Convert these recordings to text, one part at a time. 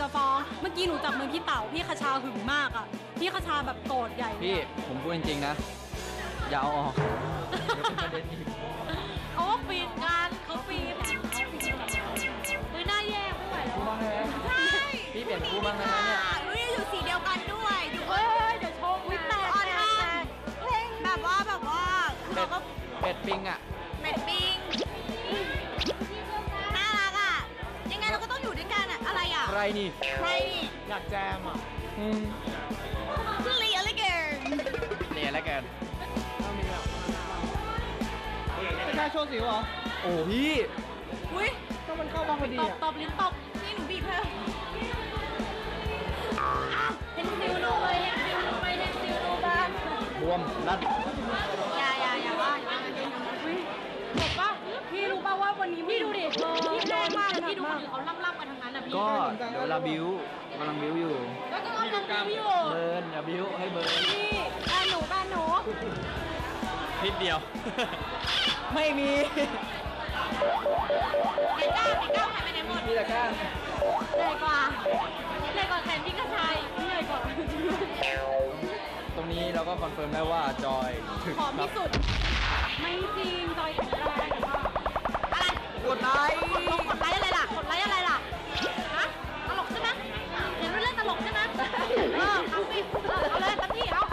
จะฟ้อง เมื่อกี้หนูจับมือพี่เต๋าพี่คชาหึงมากอะ พี่คชาแบบโกรธใหญ่เลยพี่อะผมพูดจริงๆนะ อย่าเอาออก เดี๋ยวเป็นประเด็นอีก เขาก็ปีนกันเขาปีนมือหน้าแย่ไม่ไหวแล้วอะใช่พี่เปลี่ยนคู่บ้างได้ไหมเนี่ยเฮ้ยอยู่สีเดียวกันด้วยอยู่เฮ้ยเดี๋ยวชงวิแตกออนแตทักนเพลงแบบว่าแบบว่าคือเป็เราดก็ เป็ดปิงอะ นี่ ใครนี่อยากแจมอะอืมคือลีอะไรเกินเนี่ยแล้วกันไม่ใช่โชว์สิวเหรอ โอ้พี่อุ้ยก็มันเข้ามาพอดีตบอะตบลิ้นตบนี่หนูบีบเธอเห็นฟิวดูเลยเห็นฟิวดูไปเห็นฟิวดูบ้างรวมรัดอย่าอย่าอย่าว่าอย่าว่าบอกว่าพี่รู้ กันทั้งนั้นอะพี่ก็เดี๋ยวเวลาบิวกำลังบิวอยู่ ก็กำลังทำอยู่เบิร์นอย่าบิวให้เบิร์นพี่แฟนหนูแฟนหนูนิดเดียว ไม่มีไอ้ก้าวไอ้ก้าวหายไปไหนหมดมีแต่ก้างเหนื่อยกว่าเหนื่อยกว่าแทนพี่กระชายเหนื่อยกว่า ตรงนี้เราก็คอนเฟิร์มได้ว่าจอยถึงผอมครับที่สุด ไม่จริงจอยแข็งแรงค่ะอะไรกดไลค์ลงกดไลค์อะไรล่ะกดไลค์ เออเอาสิเออเอาเลยเต็มที่เอา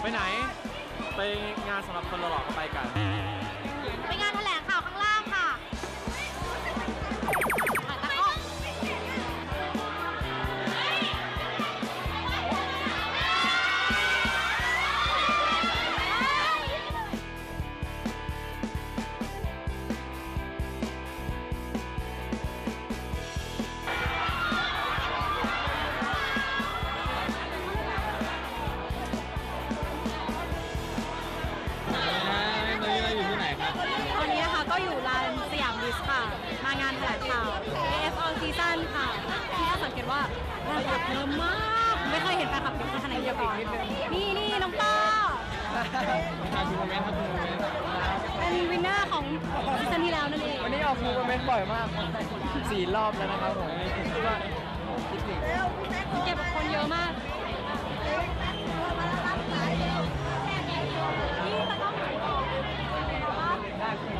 ไปไหน ไปงานสำหรับคนหล่อๆก็ไปกัน คลับเยอะมาก ไม่เคยเห็นแฟนคลับเยอะขนาดนี้มาก่อนนี่นี่น้องต้าทางทูโมเมนต์ครับทูโมเมนต์เป็นวินเนอร์ของซีซั่นที่แล้วนั่นเองวันนี้ออกคูเมนต์บ่อยมากสี่รอบแล้วนะครับผมคิดว่าคิดถึงเก็บคนเยอะมาก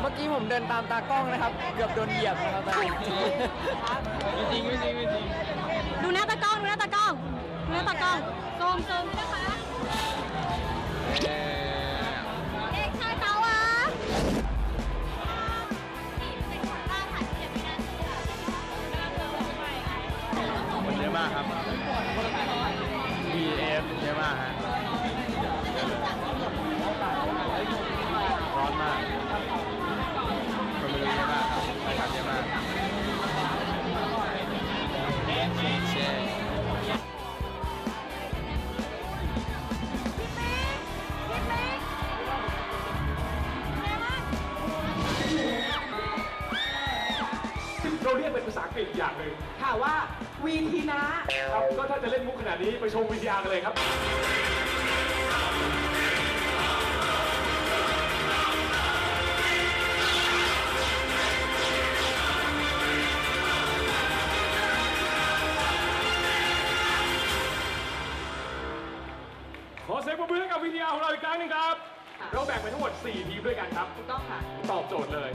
เมื่อกี้ผมเดินตามตากล้องนะครับ เกือบโดนเหยียบนะครับจริงไม่จริงไม่จริง หน้าตากล้องดูหน้าตากล้องดูหน้าตากล้องโซมโซมนะคะเอ่อเอกชายต๋าอะคนเยอะมากครับ BF เยอะมากฮะร้อนมาก เราเรียกเป็นภาษาอังกฤษอย่างหนึ่งค่ะว่าวีทีนะครับก็ถ้าจะเล่นมุกขนาดนี้ไปชมวิทยากันเลยครับ ขอเสียงปรบมือให้กับวิทยาของเราอีกครั้งหนึงครับ เราแบ่งเป็นทั้งหมด 4 ทีมด้วยกันครับ ถูกต้องค่ะ ตอบโจทย์เลย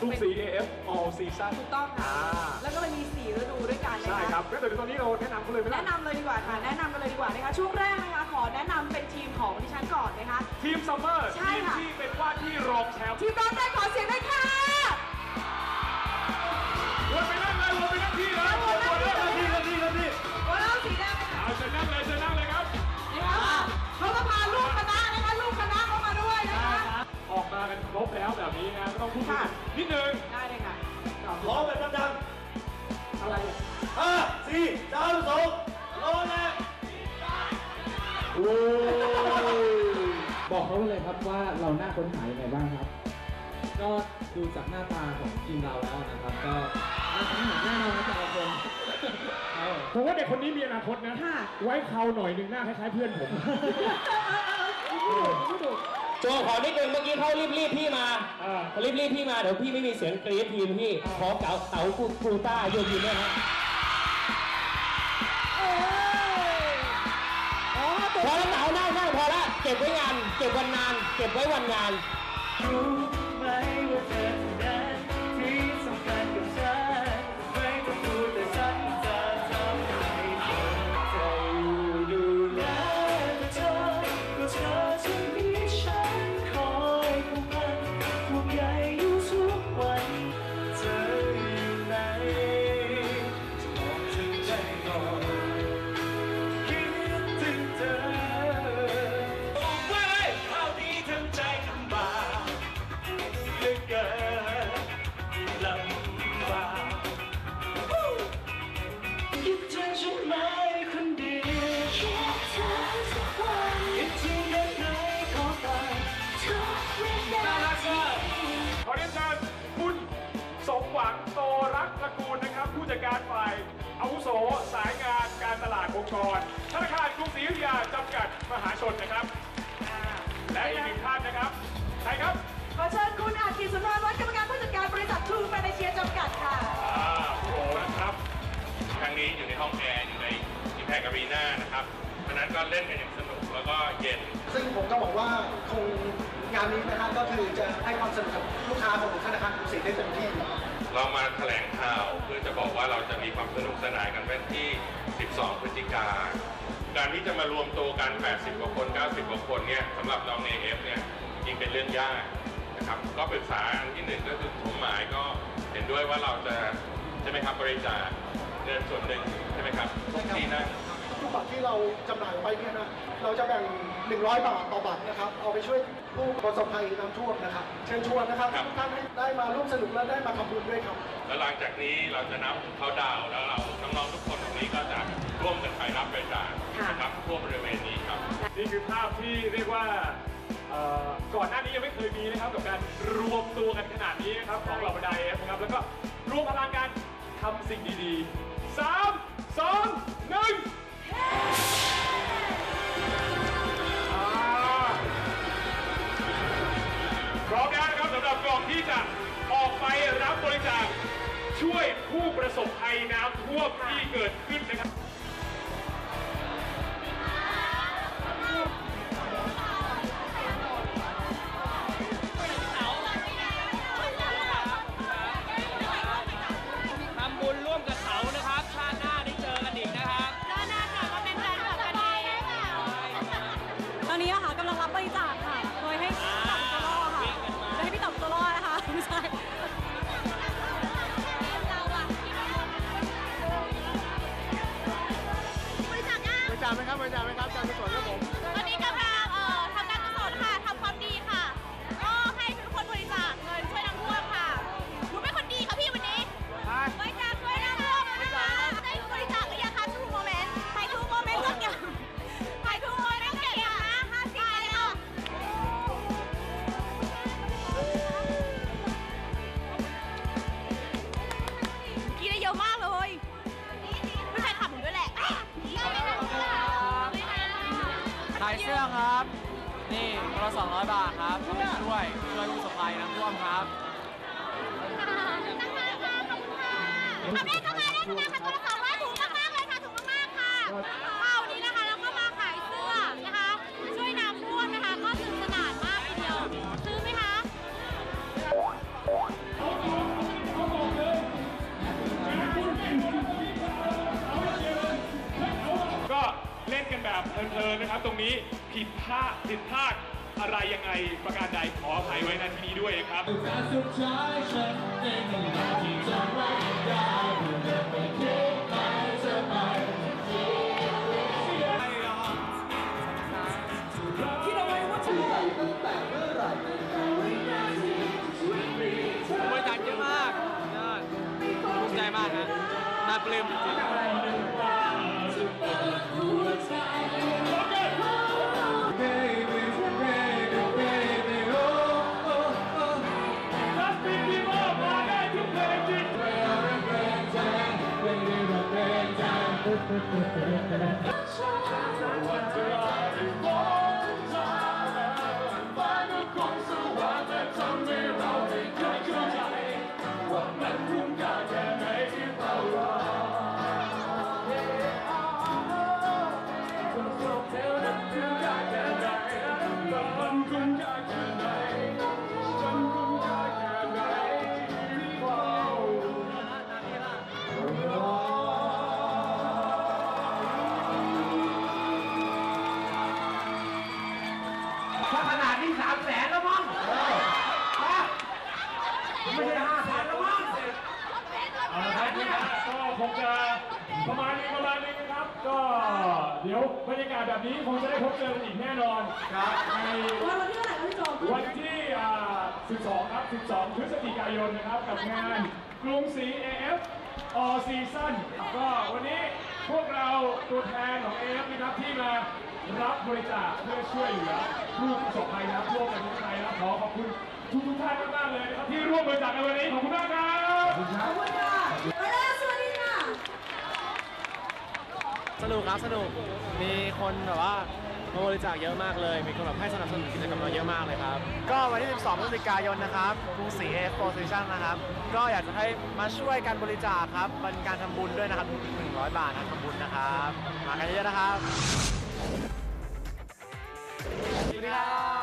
ทุกสี AF all season ถูกต้องค่ะอ่าแล้วก็เลยมีสี่ฤดูด้วยกันนะใช่คะครับงั้นเดี๋ยวตอนนี้เราแนะนำเขาเลยไหมแนะล่ะนำเลยดีกว่าค่ะ แนะนำกันเลยดีกว่านะคะ ช่วงแรกนะคะ ขอแนะนำเป็นทีมของดิฉันก่อนนะคะ ทีมซัมเมอร์ใช่ทีมค่ะ ที่เป็นว่าที่รองแชมป์ ทีมร้อ นี้นะก็ต้องพูดคุยกันนิดนึงได้เลยค่ะร้องแบบดังอะไรๆห้าสี่สามสองร้องเลยโอ้ยบอกเขาเลยครับว่าเราหน้าค้นหายังไงบ้างครับ ก็ดูจากหน้าตาของทีมเราแล้วนะครับ ก็น่าจะเหมือนแน่นอนนะแต่ละคนครับผมว่าเด็กคนนี้มีอนาคตนะค่ะไว้เขาหน่อยหนึ่งหน้าคล้ายๆเพื่อนผมพูดถูกพูดถูก โจขอนิดนึงเมื่อกี้เขารีบรีบๆพี่มาเขารีบรีบๆพี่มาเดี๋ยวพี่ไม่มีเสียงกรี๊ดทีมพี่ขอเก๋าเต๋ากูกูต้าโยนยินด้วยฮะพอแล้วเต๋านั่งนั่งพอละเก็บไว้งาน เก็บวันงาน เก็บไว้วันงาน รู้ไหมว่าเธอเท่ เพราะฉะนั้นก็เล่นกันอย่างสนุกแล้วก็เย็น ซึ่งผมก็บอกว่าคงงานนี้นะครับก็คือจะให้ความสนุกกับลูกค้าของธนาคารกรุงศรีได้เต็มที่ เรามาแถลงข่าวเพื่อจะบอกว่าเราจะมีความสนุกสนานกันเป็นที่ 12 พฤศจิกาการที่จะมารวมตัวกัน 80 กว่าคน 90 กว่าคนเนี่ยสำหรับเราในเอฟเนี่ยจริงเป็นเรื่องยากนะครับก็ปรึกษาอันที่หนึ่งก็คือผมหมายก็เห็นด้วยว่าเราจะใช่ไหมครับบริจาคเงินส่วนหนึ่งใช่ไหมครับทุกที่นั่ง ทุกบัตรที่เราจำหน่ายออกไปเนี่ยนะเราจะแบ่ง 100 บาทต่อบัตรนะครับ เอาไปช่วยผู้ประสบภัยน้ำท่วมนะครับ เชิญชวนนะครับครับ ทุกท่านให้ได้มาร่วมสนุกและได้มาทำบุญด้วยครับ แล้วหลังจากนี้เราจะนับเขาดาวน์แล้วเราน้องๆทุกคนตรงนี้ก็จะร่วมกันไปรับบริจาคนะครับทั่วบริเวณนี้ครับ นี่คือภาพที่เรียกว่าเอ่อก่อนหน้านี้ยังไม่เคยมีนะครับกับการรวมตัวกันขนาดนี้นะครับของเหล่าบรรดาเอฟนะครับแล้วก็รวมพลังกันทำสิ่งดีๆสามสองหนึ่งอ่า พร้อมแล้วนะครับสำหรับกล่องที่จะออกไปรับบริจาคช่วยผู้ประสบภัยน้ำท่วมที่เกิดขึ้นนะครับ ขายเสื้อครับ นี่คนละ200 บาทครับก็ไปช่วยช่วยผู้ประสบภัยน้ำท่วมครับทำได้เข้ามาได้เข้ามาค่ะตัวละสองร้อยถูกมากๆเลยค่ะถูกมากๆค่ะค่ะวันนี้นะคะเราก็มาขายเสื้อนะคะ ช่วยน้ำท่วมนะคะ ก็สนุกสนานมากทีเดียวซื้อไหมคะก็เล่นกันแบบเพลินๆนะครับตรงนี้ ผิดพลาดผิดพลาดอะไรยังไงประการใดขออภัยไว้ณที่นี้ด้วยนะครับบ cha cha cha cha แบบนี้คงจะได้พบเจอกันอีกแน่นอนครับในวันวันที่เท่าไหร่ครับพี่โจวันที่อ่า12 ครับ 12 พฤศจิกายนนะครับ กับงานกรุงศรี AF All Season ก็วันนี้พวกเราตัวแทนของ AF นะครับที่มารับบริจาคเพื่อช่วยเหลือผู้ประสบภัยน้ำท่วมในประเทศไทยนะครับขอขอบคุณทุกทุกๆท่านมากๆเลยนะครับที่ร่วมบริจาคในวันนี้ขอบคุณมากครับขอบคุณค่ะไปแล้วสวัสดีค่ะ สนุกครับสนุกมีคนแบบว่ามาบริจาคเยอะมากเลย มีคนแบบให้สนับสนุนกิจกรรมเราเยอะมากเลยครับ ก็วันที่ 12พฤศจิกายนนะครับกรุงศรีเอฟโพสิชันนะครับ ก็อยากจะให้มาช่วยกันบริจาคครับเป็นการทำบุญด้วยนะครับทุก100บาทนะทำบุญนะครับ มากันเยอะๆนะครับสวัสดีครับ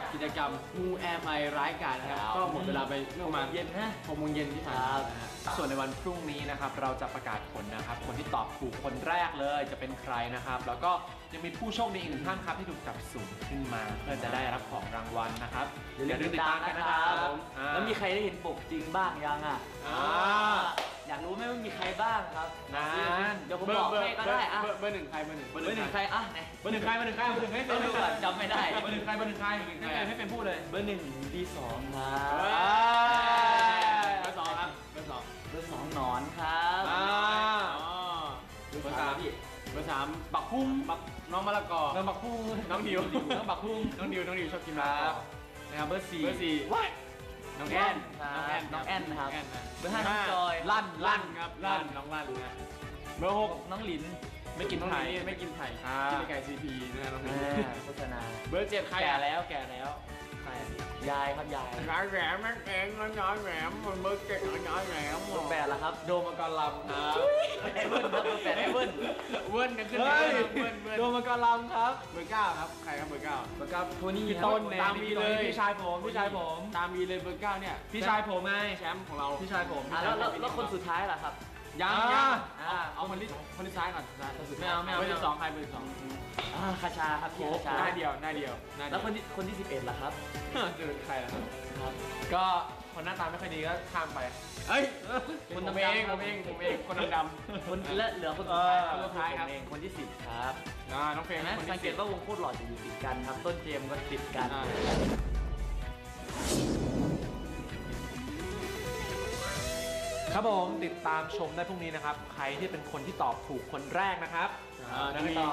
สำหรับกิจกรรมมูแอร์ไมร้ายกาจนะครับ ก็หมดเวลาไปเมื่อประมาณเย็นนะหกโมงเย็นที่ผ่านมานะฮะ ส่วนในวันพรุ่งนี้นะครับเราจะประกาศผลนะครับ คนที่ตอบถูกคนแรกเลยจะเป็นใครนะครับ แล้วก็ยังมีผู้โชคดีอีกหนึ่งท่านครับที่ถูกจับสุ่มขึ้นมาเพื่อจะได้รับของรางวัลนะครับอย่าลืมติดตามกันนะครับอ่า แล้วมีใครได้เห็นปกจริงบ้างยังอะ อ่า อยากรู้ไหมว่ามีใครบ้างครับนานเดี๋ยวผมบอกให้ก็ได้อะเบอร์เบอร์หนึ่งใครเบอร์หนึ่งเบอร์หนึ่งใครอะไหนเบอร์หนึ่งใครเบอร์หนึ่งใครเบอร์หนึ่งใครเบอร์หนึ่งให้ต้องดูก่อนจำไม่ได้เบอร์หนึ่งใครเบอร์หนึ่งใครให้เป็นให้เป็นพูดเลยเบอร์หนึ่งดีสองครัเฮ้บยเบอร์สองครับเบอร์สองเบอร์สองหนอนครับอ่าเบอร์สามเบอร์สามบักพุ่งบักน้องมะละกอน้องบักพุ่งน้องดิวน้องบักพุ่งน้องดิวน้องดิวชอบกินมะละกอนะครับเบอร์สี่เบอร์สี่ น้องแอนครับน้องแอนนะครับแอนนะเบอร์ห้าน้องจอยลั่นลั่นครับลั่นน้องลั่นนะเบอร์หกน้องหลินไม่กินไผ่ไม่กินไผ่กินไก่ซีพีนะน้องลินอ่าโฆษณาเบอร์เจ็ดใครแก่อะแล้วแก่แล้ว ใครยายครับยายน้อยแหวมแม่งเองน้อยแหวมมันเบอร์เจ็ดน้อยแหวมเบอร์แปดละครับ โดมกรลำครับไอ้เบิ้ลครับเบอร์แปดไอ้เบิ้ลเวิร์นกันขึ้นเฮ้ยเวิร์นเวิร์นโดมกรลำครับเบอร์เก้าครับใครครับเบอร์เก้าเบอร์เก้าโทนี่พี่ครับต้นตามมีเลยพี่ชายผมพี่ชายผมตามมีเลยเบอร์เก้าเนี่ยพี่ชายผมไงแชมป์ของเราพี่ชายผมอะแล้วแล้วแล้วคนสุดท้ายล่ะครับ ยังอ่ายังอ่าเอาคนที่คนที่ซ้ายก่อนซ้ายสุดไม่เอาไม่เอาเบอร์สิบสองใครเบอร์สิบสองอ่าคาชาครับพี่โอ้คาชาหน้าเดียวหน้าเดียวหน้าเดียวแล้วคนที่คนที่สิบเอ็ดล่ะครับจะเป็นใครล่ะครับครับก็คนหน้าตาไม่ค่อยดีก็ข้ามไปเฮ้ยคนผมดำๆเองคผรับมเองผมเองคนดำคนและเหลือคนสุดท้ายครับคนสุดท้ายครับผมเองคนที่สิบครับๆอ่าน้องเฟรมเห็นไหมคนสัที่งเกสิตบว่าวงโคตรหล่อจะอยู่ติดกันครับ ต้นเจมส์ก็ติดกัน ครับผมติดตามชมได้พรุ่งนี้นะครับ ใครที่เป็นคนที่ตอบถูกคนแรกนะครับอ่าจะจะมีมี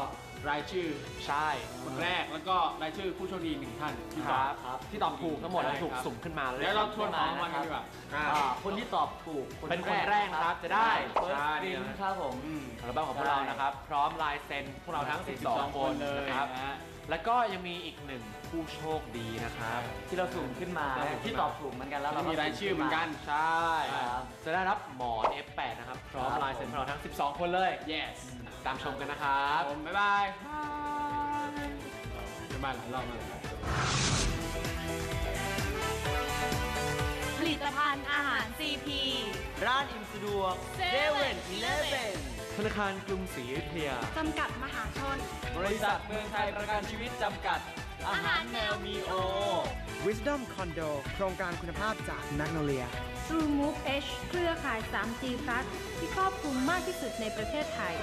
รายชื่อใช่คนแรกแล้วก็รายชื่อผู้โชคดีหนึ่งท่านที่คตอรับ บ ครับ ที่ตอบถูกทั้งหมดใช่แล้วถูกครับสุ่มขึ้นมาเลยเดี๋ยวเราทวนของรางวัลกันดีกว่า อ่าอ่าคนที่ตอบถูกเป็นคนแรกนะครับจะได้เฟิร์สใช่บินครับผม อืม อัลบั้มของพวกเรานะครับ พร้อมลายเซ็นพวกเราทั้ง 12 คนนะครับ นะฮะ แล้วก็ยังมีอีกหนึ่งผู้โชคดีนะครับที่เราสุ่มขึ้นมาครับที่ตอบถูกเหมือนกันแล้วเราก็มีรายชื่อเหมือนกันใช่ครับจะได้รับหมอน F8 นะครับพร้อมครับลายเซ็นพวกเราทั้ง 12 คนเลย yes ตามชมกันนะครับผมบ๊ายบายบ๊ายบายหลายรอบมากผลิตภัณฑ์อาหาร CP ร้านอิมสะดวกเซเว่นอีเลฟเว่น ธนาคารกรุงศรีอยุธยา จำกัดมหาชน บริษัทเมืองไทยประกันชีวิตจำกัด อาหารแมวมีโอ Wisdom Condo โครงการคุณภาพจาก Magnolia True Move H เครือข่าย 3G Plus ที่ครอบคลุมมากที่สุดในประเทศไทย